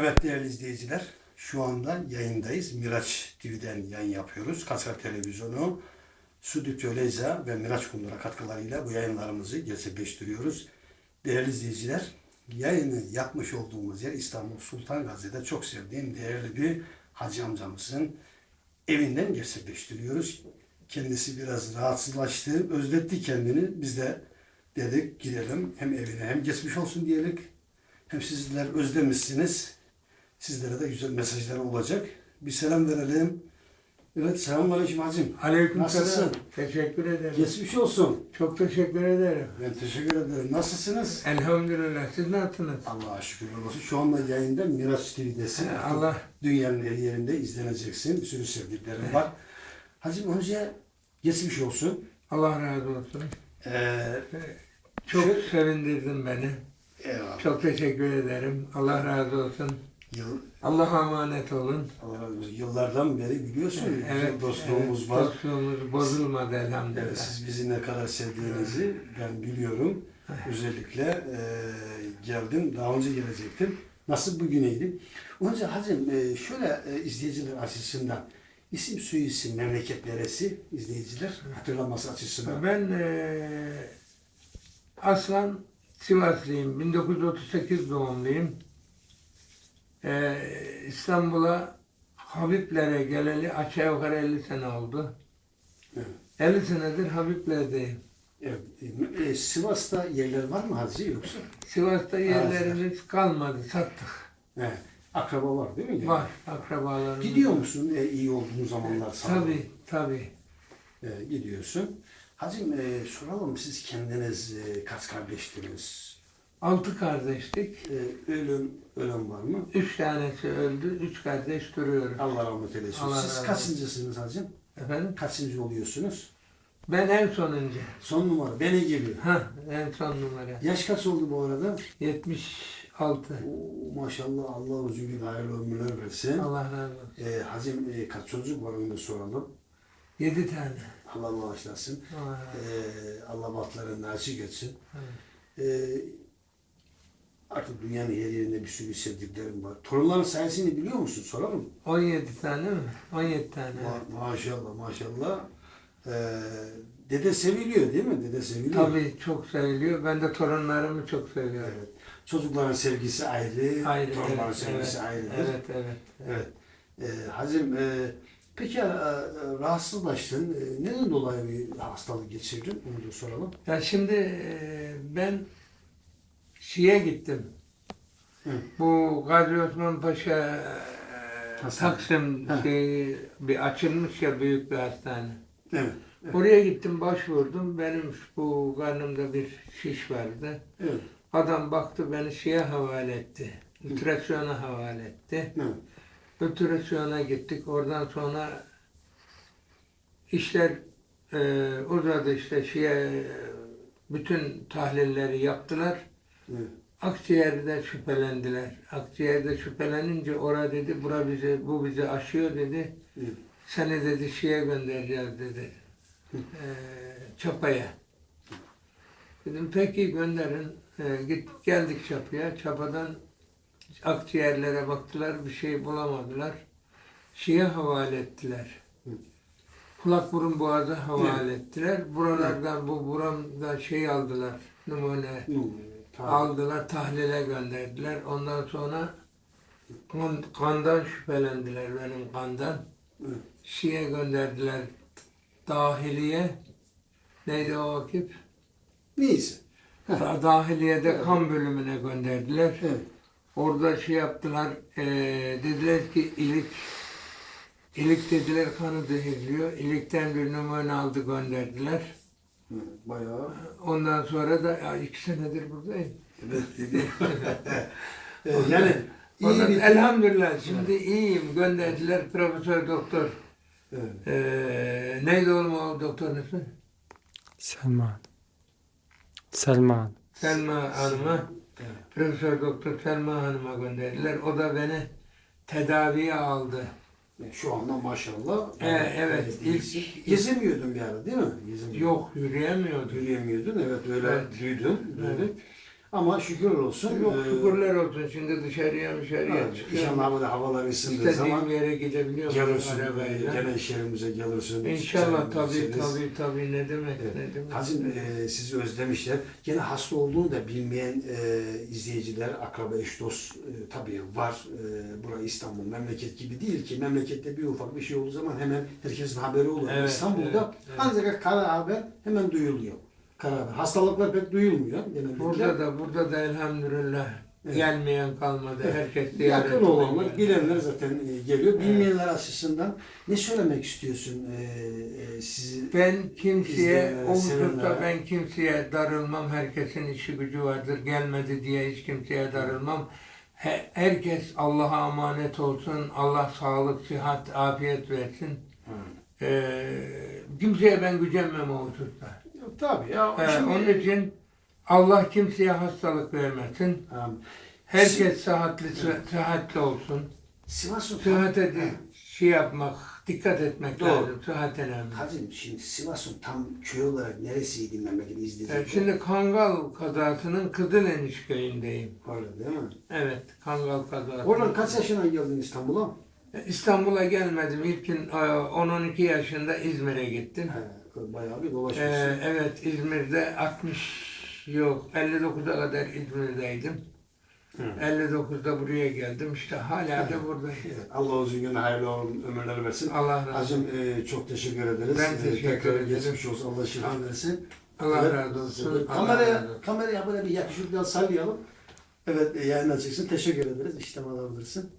Evet değerli izleyiciler, şu anda yayındayız. Miraç TV'den yayın yapıyoruz. Kaskar Televizyonu, Stüdyo Leyza ve Miraç Kundura katkılarıyla bu yayınlarımızı gerçekleştiriyoruz. Değerli izleyiciler, yayını yapmış olduğumuz yer İstanbul Sultan Gazi'de çok sevdiğim değerli bir hacı amcamızın evinden gerçekleştiriyoruz. Kendisi biraz rahatsızlaştı, özletti kendini. Biz de dedik gidelim hem evine hem geçmiş olsun diyelim. Hem sizler özlemişsiniz. Sizlere de güzel mesajlar olacak. Bir selam verelim. Evet selamünaleyküm hacım. Aleyküm Nasılsın? Teşekkür ederim. Geçmiş olsun. Çok teşekkür ederim. Ben teşekkür ederim. Nasılsınız? Elhamdülillah. Siz nasılsınız? Allah'a şükürler olsun. Şu anda yayında Miraç TV'desin. Allah Dünyanın her yerinde izleneceksin. Bir sürü sevdiklerim var. Hacım önce geçmiş olsun. Allah razı olsun. Ee, Çok Şu- sevindirdin beni. eyvallah. Çok teşekkür ederim. Allah razı olsun. Yıl, Allah'a emanet olun. Allah razı olsun. Yıllardan beri biliyorsun. güzel dostluğumuz evet, var. Dostluğumuz bozulmadı elhamdülillah. Evet, siz bizi ne kadar sevdiğinizi ben biliyorum. Özellikle e, geldim, daha önce gelecektim. Nasıl bugüneydim? Önce hacım e, şöyle e, izleyiciler açısından isim soy isim memleket neresi izleyiciler hatırlaması açısından. Ben eee aslan Sivaslıyım. 1938 doğumluyum. Eee, İstanbul'a Habiblere geleli aşağı yukarı 50 sene oldu. Evet. 50 senedir Habibler'deyim. Evet, e, e, Sivas'ta yerler var mı hacı yoksa? Sivas'ta yerlerimiz kalmadı, sattık. Evet. Akraba var değil mi? Var akrabalarımız. Gidiyor musun e, iyi olduğun zamanlar sana? Tabii, tabii. E, gidiyorsun. Hacım e, soralım siz kendiniz e, kaç kardeştiniz? Altı kardeştik. E, ölüm, ölüm var mı? Üç tanesi öldü, üç kardeş duruyor. Allah rahmet eylesin. Allah Siz olsun. kaçıncısınız hacım? Efendim? Kaçıncı oluyorsunuz? Ben en sonuncu. Son numara. Beni gibi. Ha, en son numara. Yaş kaç oldu bu arada? 76. Oo, maşallah Allah uzun gün hayırlı ömürler versin. Allah razı olsun. E, hacım e, kaç çocuk var onu da soralım. Yedi tane. Allah bağışlasın. Allah razı olsun. E, Allah bahtlarını açık etsin. Evet. E, artık dünyanın her yerinde bir sürü sevdiklerim var. Torunların sayesini biliyor musun? Soralım. 17 tane mi? 17 tane. Ma- maşallah maşallah. Ee, dede seviliyor değil mi? Dede seviliyor. Tabii çok seviliyor. Ben de torunlarımı çok seviyorum. Evet. Çocukların sevgisi ayrı, Ayrı, torunların evet, sevgisi evet, ayrıdır. evet, evet, evet. Ee, hacım, e, peki e, rahatsızlaştın. E, neden dolayı bir hastalık geçirdin? Onu da soralım. Ya şimdi e, ben Şi'ye gittim. Hı. Bu Gazi Osman Paşa e, Hastane. Taksim Ha. şey, bir açılmış ya büyük bir hastane. Evet. Oraya gittim başvurdum. Benim bu karnımda bir şiş vardı. Evet. Adam baktı beni şeye havale etti. Ultrasyona havale etti. Evet. Ultrasyona gittik. Oradan sonra işler e, uzadı işte şeye bütün tahlilleri yaptılar. Akciğerde şüphelendiler. Akciğerde şüphelenince ora dedi bura bize bu bizi aşıyor dedi. Evet. Seni dedi şeye göndereceğiz dedi. E, çapaya. Dedim peki gönderin. E, git geldik çapaya. Çapadan akciğerlere baktılar bir şey bulamadılar. Şeye havale ettiler. Hı. Kulak burun boğaza havale ettiler. Buralardan bu buramda şey aldılar. Numune Aldılar tahlile gönderdiler. Ondan sonra kan, kandan şüphelendiler benim kandan. Evet. Şiye gönderdiler dahiliye. Neydi o vakit? Neyse. Heh. Da- Dahiliyede kan bölümüne gönderdiler. Evet. Orada şey yaptılar, eee, dediler ki ilik, ilik dediler kanı zehirliyor. İlikten bir numune aldı gönderdiler. Evet, Bayağı. Ondan sonra da ya iki senedir buradayım. Evet dedi. Ee, yani iyi Ondan, bir... elhamdülillah şimdi iyiyim. Gönderdiler profesör doktor. Evet. Eee neydi oğlum o doktorun ismi? Selman. Selman. Selma Hanım'a. Evet. Profesör Doktor Selma Hanım'a gönderdiler. O da beni tedaviye aldı. Yani Şu anda maşallah. Ee, evet, gayet ilk-. Gezemiyordun bir ara değil mi? Gezemiyordun. Yok yürüyemiyordu. Yürüyemiyordun. Evet öyle Evet. duydum. Evet. duydum. Ama şükür olsun. Yok e, şükürler olsun şimdi dışarıya dışarıya Evet, çıkıyorum. inşallah böyle havalar ısındığı zaman İstediğim yere gidebiliyorum gelirsin, arabayla. gene iş yerimize gelirsin. İnşallah tabii tabii tabii ne demek Evet. ne demek. Kazım e, sizi özlemişler. Gene hasta olduğunu da bilmeyen e, izleyiciler, akraba, eş, dost e, tabii var. E, burası İstanbul memleket gibi değil ki. Memlekette bir ufak bir şey olduğu zaman hemen herkesin haberi oluyor. Evet, İstanbul'da evet, evet. ancak kara haber hemen duyuluyor. Kara haber. Hastalıklar pek duyulmuyor genellikle. Burada da burada da elhamdülillah Evet. gelmeyen kalmadı. Evet. Herkes ziyaret Yakın olanlar, bilenler zaten e, geliyor. Bilmeyenler açısından ne söylemek istiyorsun e, e, sizi? Ben kimseye, İzleyenlere, o hususta ben kimseye darılmam. Herkesin işi gücü vardır. Gelmedi diye hiç kimseye darılmam. He- herkes Allah'a emanet olsun. Allah sağlık, sıhhat, afiyet versin. Ee, kimseye ben gücenmem o hususta. Tabii ya. Ee, şimdi- onun için Allah kimseye hastalık vermesin. Ha, Herkes sıhhatli, sı- sıhhatli olsun. Sivas'ın Sıhhate Ha. de şey yapmak, dikkat etmek Doğru. lazım. Sıhhat önemli. Kazım şimdi Sivas'ın tam köy olarak neresiydi memleketi Ee, izleyecek? Şimdi Kangal kazasının Kızıleniş köyündeyim. Öyle değil mi? Evet, Kangal kazası. Oradan kaç yaşına geldin İstanbul'a? İstanbul'a gelmedim. İlkin e, 10-12 yaşında İzmir'e gittim. He, bayağı bir dolaşmışsın. Ee, evet, İzmir'de 60 yok, 59'a kadar İzmir'deydim. Hı. 59'da buraya geldim. İşte hala da buradayım. Allah uzun gün hayırlı ömürler versin. Allah razı olsun. Hacım e, çok teşekkür ederiz. Ben E, teşekkür tekrar ederim. geçmiş olsun. Allah şifa versin. Allah Evet, razı olsun. Allah Kameraya, razı olsun. kameraya böyle bir yakışıklı sallayalım. Evet e, yayına çıksın. Teşekkür ederiz. İşlem alabilirsin.